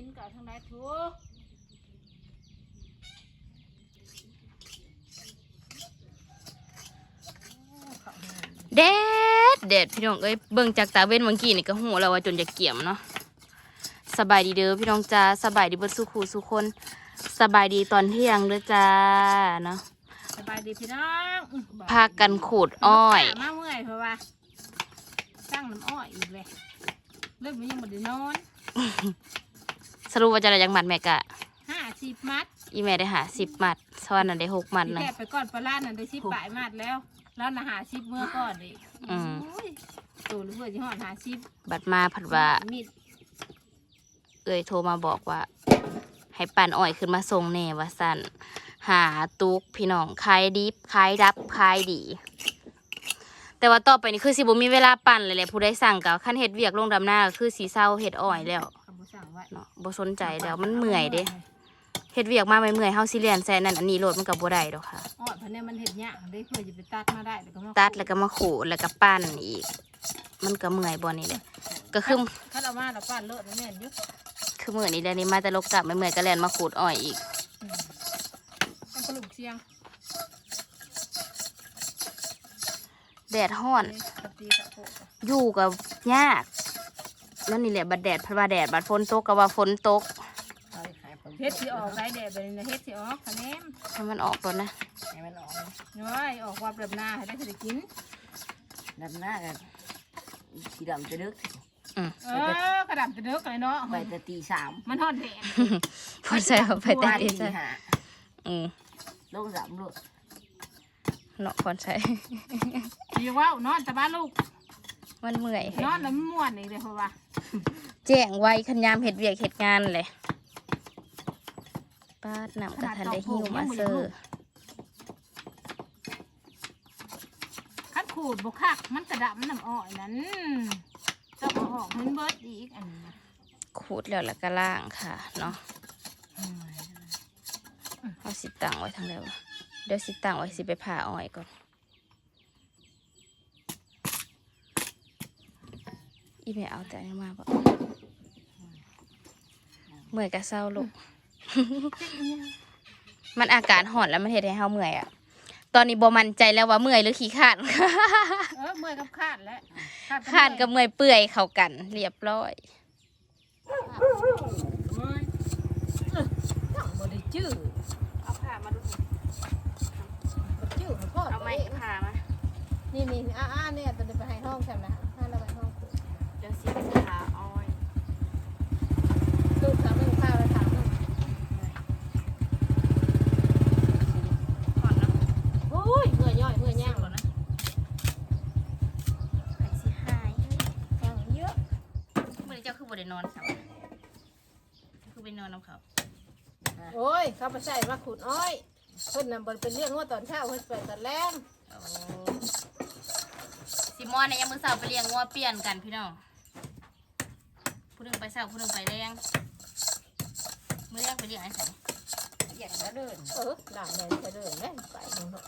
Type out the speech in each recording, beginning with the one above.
หินกับทางใดทุกเด็ดเด็ดพี่น้องเอ้ยเบิ่งจากตาเว้นเมื่อกี้นี่ก็หูแล้วว่าจนจะเกี่ยมเนาะสบายดีเด้อพี่น้องจ้าสบายดีเบิดสุขูสุคน สบายดีตอนเที่ยงเด้อจ้าเนาะสบายดีพี่น้องอื้อบอกพากันขูดอ้อยมาเมื่อยเพราะว่าสร้างน้ำอ้อยอีกเลยเริ่มมันยังไม่ได้นอน สรุปว่าจะได้ยังหมัดแม่กะห้าสิบมัดอีแม่ได้หาสิบหมัดสวรรค์น่ะได้หกหมัดที่นะแทบไปก่อนปลาล้านนั่นได้สิบปลายมัดแล้ว แล้วนะหาสิบเมื่อก่อนอีกอืมโอ้ยตัวหรือเพื่อจะหอดหาสิบบัดมาผัดว่ามีดเอ้ยโทรมาบอกว่า ให้ปั่นอ้อยขึ้นมาส่งแน่ว่าสั่นหาตุกพี่น้องขายดิบขายรับขายดี แต่ว่าต่อไปนี่คือสิบ่มีเวลาปั่นเลยแหละผู้ใดสั่งกับขั้นเฮ็ดเวียกลงดำหน้าก็คือสีเศร้าเฮ็ดอ้อยแล้วคำพู สั่งไว้เนาะบ่สนใจแล้วมันเมื่อยเด้เฮ็ดเวียกมาไม่เมื่อยๆเฮาสิเรียนแซ่นั่นอันนี้โลดมันก็บ่ได้ดอกค่ะอ้อยพันเนี่ยมันเห็ดยากได้เพื่อจะไปตัดมาได้แล้วก็มาตัดแล้วก็มาขูดแล้วก็ปั้นอีก มันก็เมื่อยบ่นี่แหละก็คือถ้าเรามาเราปั้นเลิศแม่นอยุคือมื้อนี้แหละนี่มาแต่ลกจับไม่เมื่อยก็แล่นมาขูดอ้อยอีกต้องกระลุกเชียงแดดฮ้อนนี่ปฏิสะโพกอะอยู่กับยาก นั่นนี่แหละบัดแดดพัดว่าแดดบัดฝนตกก็ว่าฝนตกเฮ็ดสิออกได้แดดไปเลยนะเฮ็ดสิออกคะแนนให้มันออกก่อนนะให้มันออกนะน้อยออกว่าแบบหน้าให้ได้สิได้กินดำหน้ากันสีดำจะดึกอืมเออกระดับจะเด้อเลยเนาะไปแต่ตีสามมันฮอดแดดพอใส่เอาไปแต่ว่าดีตีใส่ห้าอืมลงสามลูกเนาะพอใส่ดีว่านอนแต่บ้านลูก มันเมื่อยนอนแล้วมันม่วนอีกเลยเพราะว่าแจ้งไว้ขันยามเห็ดเวียกเห็ดงานเลยปาดนำกระทันได้หิวมาเซอร์คัดขูดบ่คักมันกระดับมันน้ำอ้อยนั้นจะเอาออกมันเบิดอีกอันนี้นะขูดแล้วแล้วก็ล่างค่ะเนาะเอาสิตังไว้ทางเดียวเดี๋ยวสิตังไว้สิไปผ่าอ้อยก่อน อีเมเอาแต่อันนี้มาปะเมื่อยกะเศร้าลูก มันอากาศห่อนแล้วมันเห็นให้เฮาเมื่อยอะตอนนี้บ่มั่นใจแล้วว่าเมื่อยหรือขี้ขานเออเมื่อยกับคาดแล้วขานกับเมื่อยเปื่อยเข้ากัน เรียบร้อยเมื่อยเออต้องบ่ได้จื้อเอาผ้ามาดูบ่จื้อมันพ่อเอาไม้ผ้ามานี่นี่อ่าอ่าเนี่ยตอนนี้ไปให้ห้องแซมนะ สีสิไปผ่าอ้อยลูกสาวมึงพาไปถามมึงห่อนเนาะโอ้ยเมื่อย่อยเมื่อย่างแล้วนะไปสิหายย่างเยอะมื่อเจ้าคือบ่ได้นอนค่ะคือไปนอนน้ำเขาโอ้ย เขาไปใส่มาขุดอ้อยเพิ่นนำบนเป็นเรื่องว่าตอนเช้าเพิ่นไปตอนแรงโอ้สิมอนเนี่ยยังมือสาร์ไปเลี้ยงงัวเปลี่ยนกันพี่น้อง ผู้หนึงไปเสาร์ผู้หนึงไปแรงมือแรกไปเลี้ยงไอ้สันอย่างละเดินเออหลังเลยจะเดินแม่ไปมึงเนาะ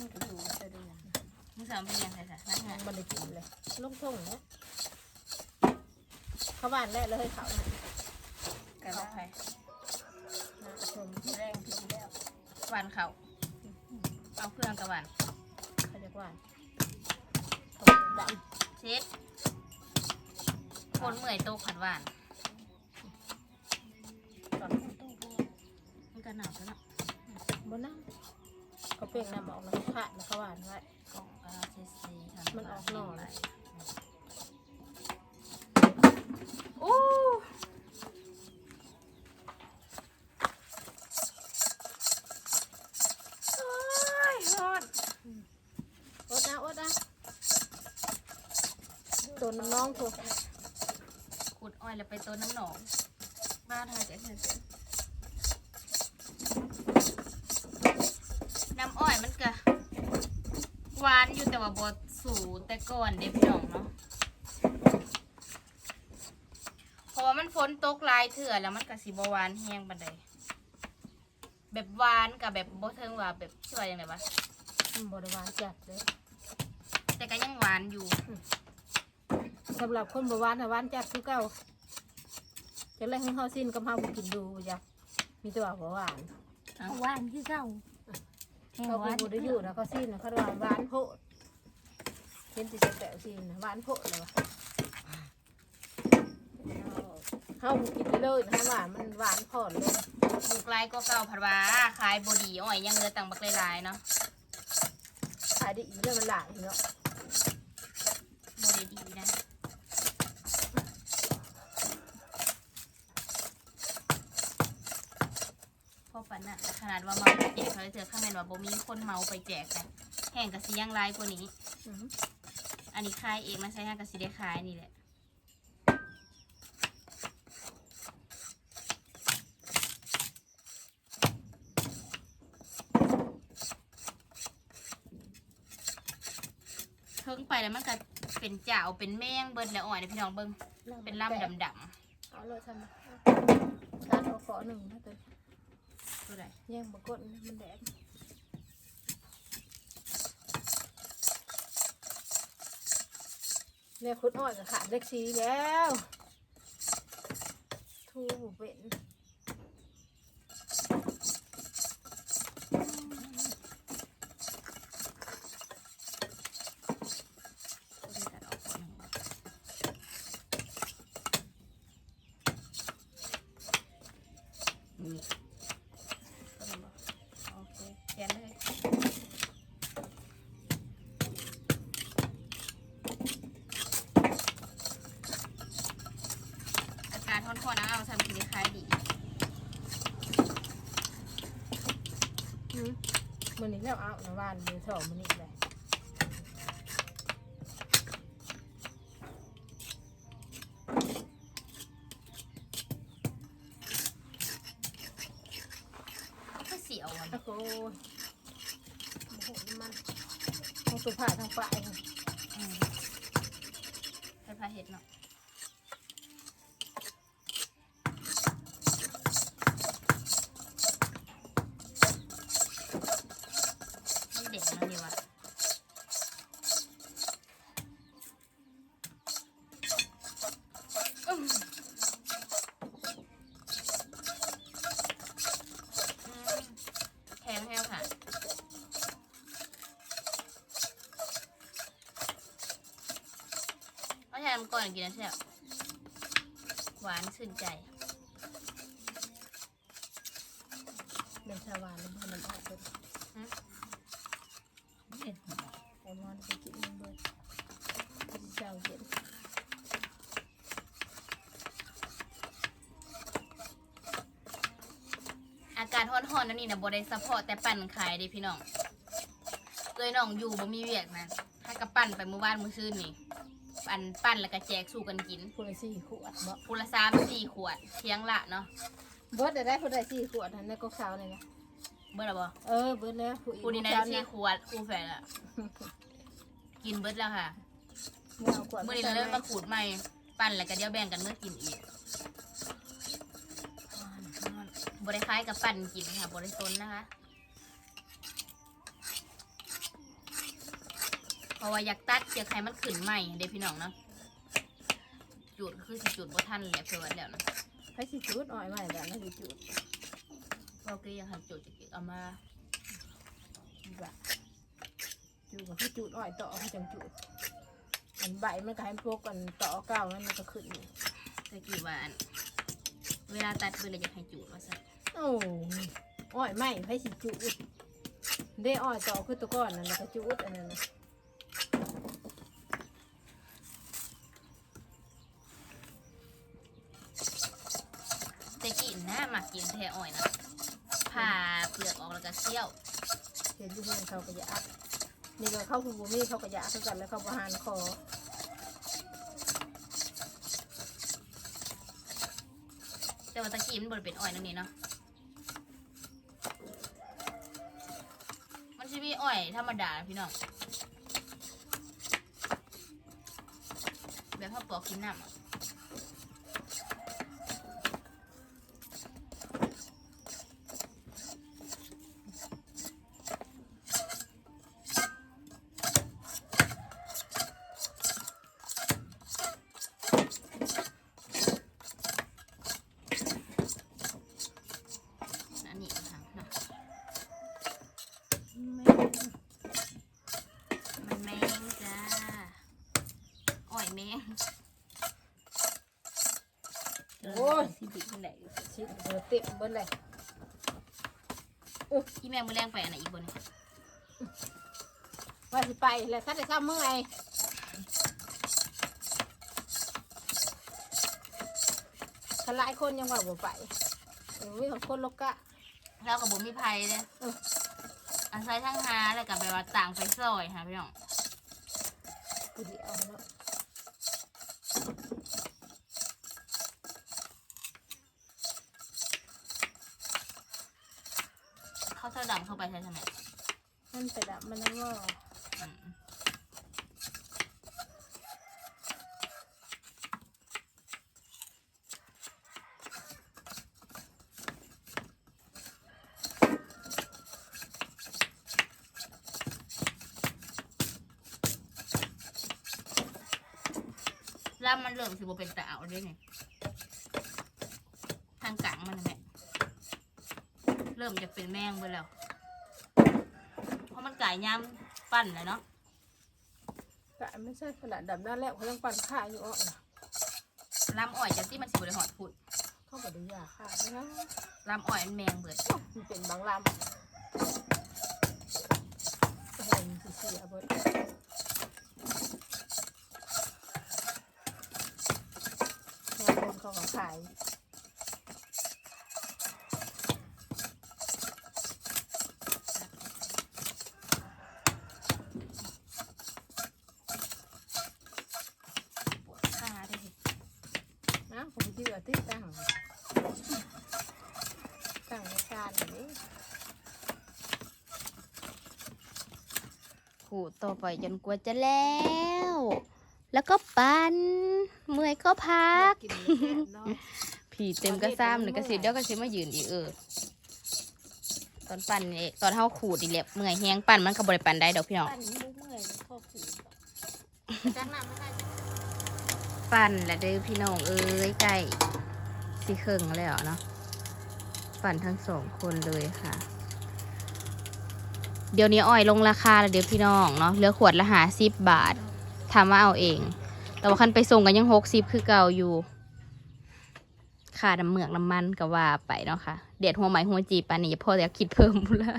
มันก็อยู่จะเดินมือเสาร์ไปเลี้ยงใครสันนั่งไงมันได้กินเลยลงทุ่งนะเขาบ้านแรกเลยเขาน่ะกันแล้วใครน่าชมแรงที่แล้วหวานเขาเอาเครื่องตะหวานเขาเรียกว่าเขาดเช็ด คนเมื่อยโตขัดหวานำตอนมันก็หนาวแล้วเนาะบนน้ำเขาเปล่งน้ำออกมาขาดนะเขาหวานไว้กล่องก็เซซีทำมันออกหน่อเลย โอ้ โอ้ยฮอดอดนะอดนะตัวน้องๆถูก ขุดอ้อยแล้วไปต้นน้ำหนองบ้านไทยจะเห็นเป็นน้ำอ้อยมันก็หวานอยู่แต่ว่าบด สูแต่ก่อนเด็พี่น้องเนาะเพราะว่ามันฝนตกหลายเถื่อแล้วมันก็สิบหวานแห้งบันไดแบบหวานกับแบบบ่เทิงว่าแบบช่วยยังไงวะบริวารจัดเลย แต่ก็ยังหวานอยู่สำหรับคนบริวารนะหวานจัดคือเก่าจะแรกให้เฮาสิ้นกับเฮาบ่กินดูจ้ะมีแต่ว่าบ่หวานเอาหวานคือเก่าแห้งเขาหวานบ่ได้อยู่นะเขาสิ้นนะเขาว่าหวานโพด เห็นสิแต่สิ้นนะหวานโพดเลยว่ะเฮาบ่กินไปเลยนะว่ามันหวานพอดเลยลูกไล่ก็เก่าผัดว่าขายบดีอ้อยยังเหลือตังบักหลายๆเนาะขายดีอีกเรื่องมันหลายเนาะบดีดีนะพอปันน่ะขนาดว่าเมาไปแจกเขาเลยเถอะข้างในว่าบ่มีคนเมาไปแจกกันแห้งกับสียังลายกว่านี้ อืออันนี้ขายเองนะใช้ห้างกับสีได้ขายนี่แหละเทิงไปแล้วมันก็เป็นเจ้าเป็นแมงเบิดแล้วอ่อยนะพี่น้องเบิ้งเป็นลำดำเอาเลยทำมาทานเอาขอหนึ่งนะตัวๆตัวใดแย่งบกดนะมันแดด เนี่ยคุดอ่อนก็ขาดเล็กสีแล้ว ทูบเป็น ตัวนี้ตัดออกก่อนหนึ่ง นี่ ตัวนี้บ่โอเคเขียนเลยอาการทอนๆนะเอาทำกินได้ขายดีอืมมันนี่แล้วเอาหน้าบ้านเดือสองมันนี่เลยก็เสียวอะตะโกนโอ้โหมันต้องตัวผ่าท ก่อนกินนะเชี่ยหวานชื่นใจเป็นชาวานแล้วมันออกเป็นเด็ดไอมอนไปกินมันเบิดเป็นเจ้าเย็นอากาศร้อนๆนั่นนี่นะบ่ได้ซัพพอร์ตแต่ปั่นขายเด้พี่น้องเลยน้องอยู่บ่มีเวียกนะให้กับปั่นไปเมื่อวานมื้อคืนนี่ ปั่นปั่นแล้วก็แจกสู่กันกินคนละสี่ขวดบ่พูละสามสี่ขวดเที่ยงละเนาะเบิดได้ได้คนละสี่ขวดนั่นในก็ขาวเลยนะเบิดแล้วบ่เออเบิดแล้วผู้อีกคูนี้ได้เจ้าสี่เนี่ยขวดคูแฟละกินเบิดแล้วค่ะเมื่อเอาขวดมื้อนี้เราเริ่มมาขูดใหม่ปั่นแล้วก็เดี๋ยวแบ่งกันเมื่อกินอีกบ่ได้คล้ายกับปั่นกินค่ะบ่ได้ซนนะคะ เพ ราะว่าอยากตัดเจียไข่มันขึ้นใหม่เด้พี่น้องเนาะจุดก็คือสิจุดบ่ทันแหละเพื่อนแล้วนะให้สิจุดอ้อยใหม่แบบนั้นสิจุดเราก็ยังหันจุดจะเก็บเอามาแบบจุดก็คือจุดอ้อยต่อให้จังจุดอันใบมันก็ให้พวกกันต่อเก้ามันก็ขึ้นอยู่ตะกี้ว่าอันเวลาตัดเพื่อนเลยอยากให้จุดว่าซะโอ้ยอ้อยใหม่ให้สิจุดได้อ้อยต่อคือตัวก้อนนั่นแล้วก็จุดอันนั้นนะ ตะกี้น่ามากินแทอ้อยนะผ่าเปลือกออกแล้วก็ เคี่ยวเห็นอยู่เพื่อนเขาก็อยากนี่ก็เข้าคุณบูมี่เขาก็อยากคือกันแล้วเขาประหารคอแต่ว่าตะกี้มันบดเป็นอ้อยนั่นนี่เนาะมันจะมีอ้อยธรรมดาพี่น้องแบบพ่อปอกกินน้ำอะ โอ้ย สิบิมันได้อยู่ ชิดเบอร์เต็มเบอร์เลยอีแม่มือแรงไปอันไหนอีกบนนี่ว่าสิไปแล้วถ้าจะทำเมื่อไงถ้าหลายคนยังว่าบ่ไปมีของคนโลกะเรากับบุมีภัยเลยเอออาศัยทั้งหาแล้วกับแบบว่าต่างไปซอยค่ะพี่น้องกูเดียวเนาะ เขาเสื้อดำเข้าไปใช่ไหมมันไปดับมันแล้วว่าอืมแล้วมันเริ่มสิบเป็นตาเอาด้วยไงทางกลางมันแหละเริ่มจะเป็นแมงไปแล้วเพราะมัน ไก่ย่ำปั้นเลยเนาะกะไม่ใช่ขนาดดับได้แล้วเขายังปั่นข่าอยู่อะนะลำอ้อยจะที่มันสิบริหอดพุดเขาบอกได้ยาข่านะลำอ้อยมันแมงเบิดมันเป็นบางลำโอ้โหมันเสียเบิดงานคนเขาก็ขาย ปวดขาได้ นะผมไปเชื่อ ที่ตั้งตั้งในการอย่างนี้ขูดต่อไปจนกว่าจะแล้ว แล้วก็ปันเมื่อยก็พักกินไม่แซ่บเนาะผีเต็มกระซ้ำหนึ่งกระสิเดี๋ยวก็สิมายืนอีกเออ ตอนปั่นนี่ตอนเท้าขูดอีกแล้วเมื่อยแห้งปั่นมันก็บริปั่นได้ดอกพี่น้อง ปั้นมุกเมื่อยข้อขืนจ้างน้ำไม่ได้ปั่นและเด้อพี่น้องเอ้ยไก่ สิเคิงแล้วเนาะปั่นทั้งสองคนเลยค่ะ เดี๋ยวนี้อ้อยลงราคาแล้วเดี๋ยวพี่น้องเนาะเหลือขวดละหาสิบบาททำมาเอาเอง แต่ว่าคันไปส่งกันยังหกสิบคือเก่าอยู่ค่าน้ำเมือกน้ำมันก็ว่าไปเนาะค่ะเด็ดหัวไหมหัวจีปานนี้พ่ออยากคิดเพิ่มพูนละ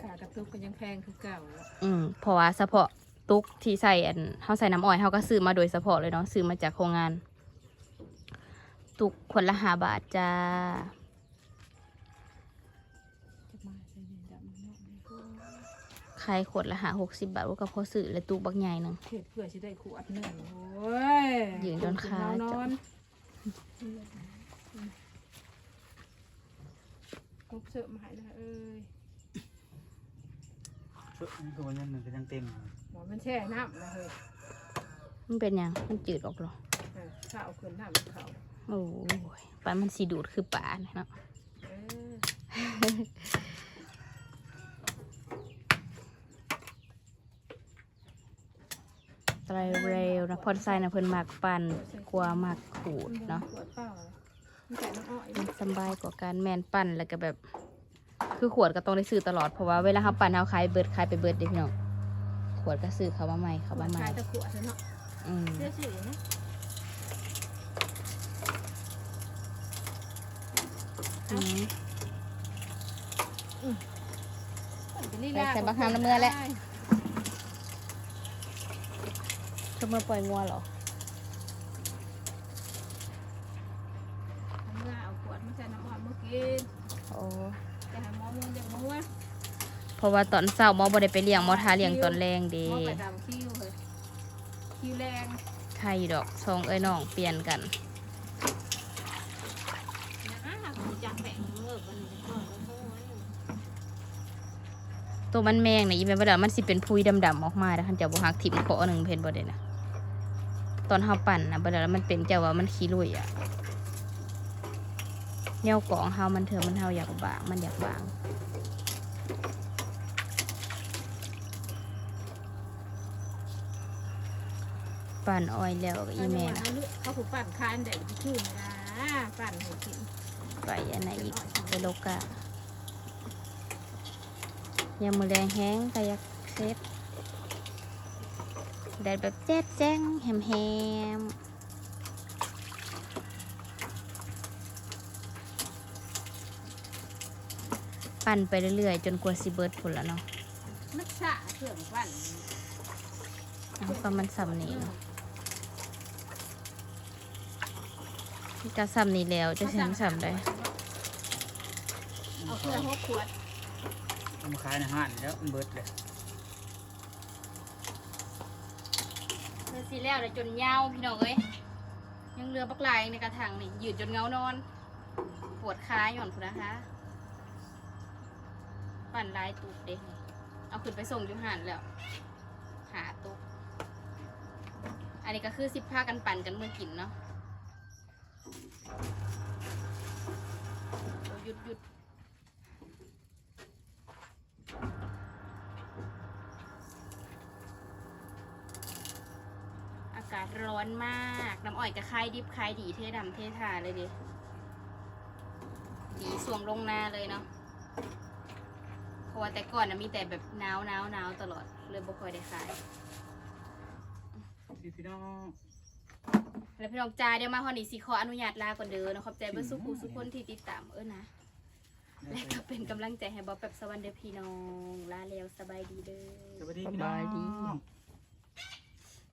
ขากระตุกก็ยังแพงคือเก่าอะอืมเพราะว่าเฉพาะตุกที่ใส่อันเขาใส่น้ำอ้อยเขาก็ซื้อมาโดยเฉพาะเลยเนาะซื้อมาจากโรงงาน ตุกคนละหาบาทจ้าจะมาใส่ในดำเนาะในพวกขายขวดละหาหกสิบบาทว่าก็พอซื้อเลยตุกบักใหญ่หนึ่งเห็ดเพื่อจะได้ขวดหนึ่งโอ้ยยืนจนขานจะอนกบเสิร์ฟมาให้นะเอ้ยเออนี่ตัวยังหนึ่งก็ยังเต็มอยู่หมอมันแช่น้ำนะเฮ้ยมันเป็นหยัง มันจืดออกหรอเออข้าวขึ้นน้ำเขา โอ้ยปันมันสีดูดคือป่าเนี่ยเนาะเออไตรเร็วนะพอนไซนะเพิ่นมากปั่นกลัวมากขูดเนาะขวดเปล่ามันใส่น้ำอ้อยมันสำบายกว่าการแมนปั่นแล้วก็แบบ คือขวดก็ต้องได้ซื้อตลอดเพราะว่าเวลาเขาปั่นเขาขายเบิร์ดขายไปเบิร์ดเด้พี่น้องขวดก็ซื้อเขามาใหม่เขามาใหม่ขายแตะขวดเนาะอืมเสื้อสีนะ อืม เป็นลี ไปลาใส่บักฮามน้ำเมื่อแล้วก็มาปล่อยงัวเหรอเมื่อเอาขวดมาใส่น้ำอ้อยมากินโอ้แต่ให้หมอมูนเด็กหมอว่าเพราะว่าตอนเช้าหมอบ่ได้ไปเลี้ยงหมอทาเลี้ยงตอนแรงเดีหมอไปดำคิ้วเลยคิ้วแรงใครดอกซองเอ้ยน้องเปลี่ยนกัน นะ จังแบ่งเลิกกันก่อนโอ้ยตัวมันแมงเนี่ยอีแม่บ่ได้มันสิเป็นพุยดำๆออกมาแล้วคันเจ้าบ่ฮักถิ่มเคาะหนึ่งเพนบ่ได้นะตอนเฮาปั่นนะบ่ได้แล้วมันเป็นเจ้าว่ามันขี้ลุยอะแนวกองเฮามันเถอะมันเฮาอยากบางมันอยากบางปั่นอ้อยแล้วอีแม่นเขาผูกปั่นคานเด็กชื่นนะปั่นให้กิน ไปอันไหนอีกไปโลกะยามมือแรงแห้งก็อยากเซ็ตแดดแบบแจ๊ดแจ้งแฮมแฮมปั่นไปเรื่อยๆ จนกว่าสิเบิร์ดผลแล้วเนาะมัดฉะเครื่องปั่นเอาประมาณสำนี้เนาะกะสำนี้แล้วจะถึงสำได้ เอาเครื่องหกขวดเอามาขายในห้างแล้วมันเบิดเลยเธอสีแล้วเลยจนเงาพี่น้องเอ้ยยังเรือบักลายในกระถางนี่ยืดจนเงานอน ปวดขาหย่อนคุณนะคะ ปั่นลายตุกเด็กเอาขึ้นไปส่งยูหันแล้ว หาตุกอันนี้ก็คือสิบผ้ากันปั่นกันเมื่อกินเนาะหยุดหยุดากาศร้อนมาก น้ำอ้อยกับคายดิบคายดีเทดำเททาเลยดิดีสวงลงหน้าเลยเนาะเพราะว่าแต่ก่อนนะมีแต่แบบหนาวหนาวหนาวตลอด เลยบ่ค่อยได้ขายพี่พี่น้องแล้วพี่น้องจ้าเดี๋ยวมาฮอนี่สิขออนุญาตลาก่อนเด้อเนาะขอบใจเบิ่สุขูสุขคนที่ติดตามเอ้อนะและก็เป็นกำลังใจให้บอแบบสวรรค์เด้อพี่น้องลาแล้วสบายดีเด้อสวัสดีพี่น้อง